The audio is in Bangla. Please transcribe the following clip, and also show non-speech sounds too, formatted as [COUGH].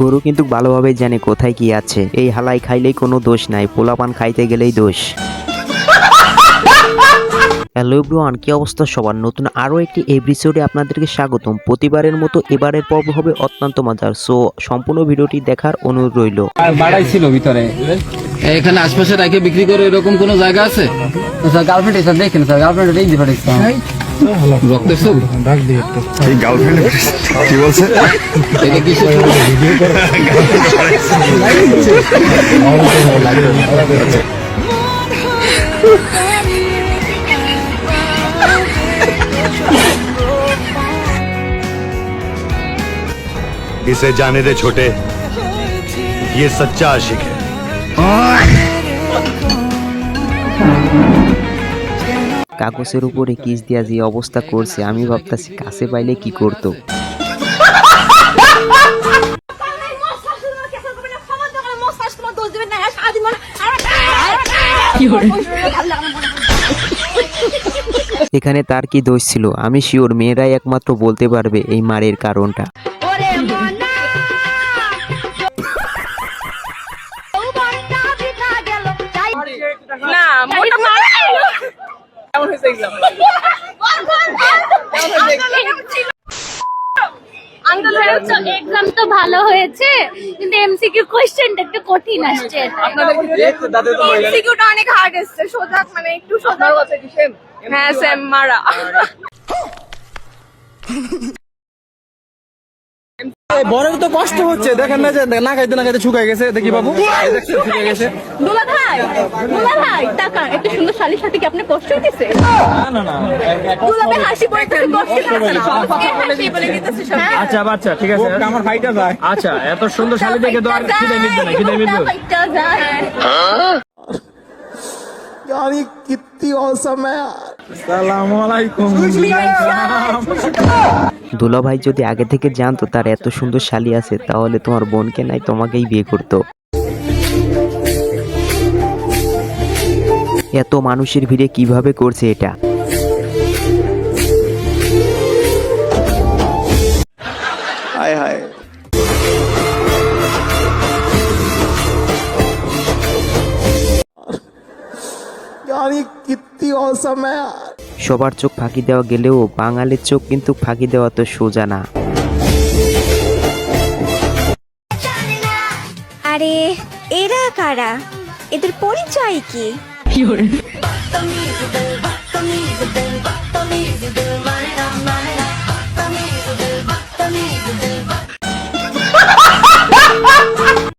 গরু কিন্তু ভালোভাবে জানে কোথায় কি আছে। এই হালাই খাইলেই কোনো দোষ নাই, পোলাপান খাইতে গেলেই দোষ। হ্যালো এভরিওয়ান কি অবস্থা সবার? নতুন আরও একটি এপিসোডে আপনাদেরকে স্বাগতম। প্রতিবারের মতো এবারের পর্ব হবে অত্যন্ত মজার। সো সম্পূর্ণ ভিডিওটি দেখার অনুরোধ রইল। বাড়াই ছিল ভিতরে। এখানে আশপাশে রেখে বিক্রি করে এরকম কোনো জায়গা আছে? স্যার গার্লফ্রেন্ড এসে দেখেন স্যার গার্লফ্রেন্ড এই দিতে এই গার্লফ্রেন্ড কি বলছে এটা কিসের ছবি? इसे जाने दे छोटे ये सच्चा आशिक है কাগজের উপরে কিস দিয়া যে অবস্থা করছে, আমি ভাবতাছি, কাছে পাইলে কি করতো? এখানে তার কি দোষ ছিল? আমি শিওর মেয়েরাই একমাত্র বলতে পারবে এই মারের কারণটা। এক্সাম তো ভালো হয়েছে কিন্তু এমসিকিউ কোশ্চেনটা একটু কঠিন আসছে। এমসিকিউটা অনেক হার্ড এসছে সোজা মানে একটু সোজা হ্যাঁ সেম মারা। বড়ের তো কষ্ট হচ্ছে দেখেন না যে না খাইতে না খাইতে শুকায় গেছে দেখি বাবু। শুকায় গেছে। দুলা ভাই দুলা ভাই টাকা একটু সুন্দর শালির সাথে কি আপনি কষ্ট হইতেছে? না না দুলা ভাই হাসি পড়তেছে কষ্ট না। হাসি বলে দিতেছে সব। আচ্ছা আচ্ছা ঠিক আছে। আমার ভাইটা যায়। আচ্ছা এত সুন্দর শালি দেখে তো আর খিদে মিটবে না খিদে মিটবে। ফাইটটা যায়। সালামু। আলাইকুম [LAUGHS] দুলা ভাই যদি আগে থেকে জানতো তার এত সুন্দর শালি আছে তাহলে তোমার বোনকে নাই তোমাকেই বিয়ে করতো। এত মানুষের ভিড়ে কীভাবে করছে এটা? সবার চোখ ফাঁকি দেওয়া গেলেও বাঙালির চোখ কিন্তু ফাঁকি দেওয়া তো সোজা না। আরে এরা কারা? এদের পরিচয় কি? 有人。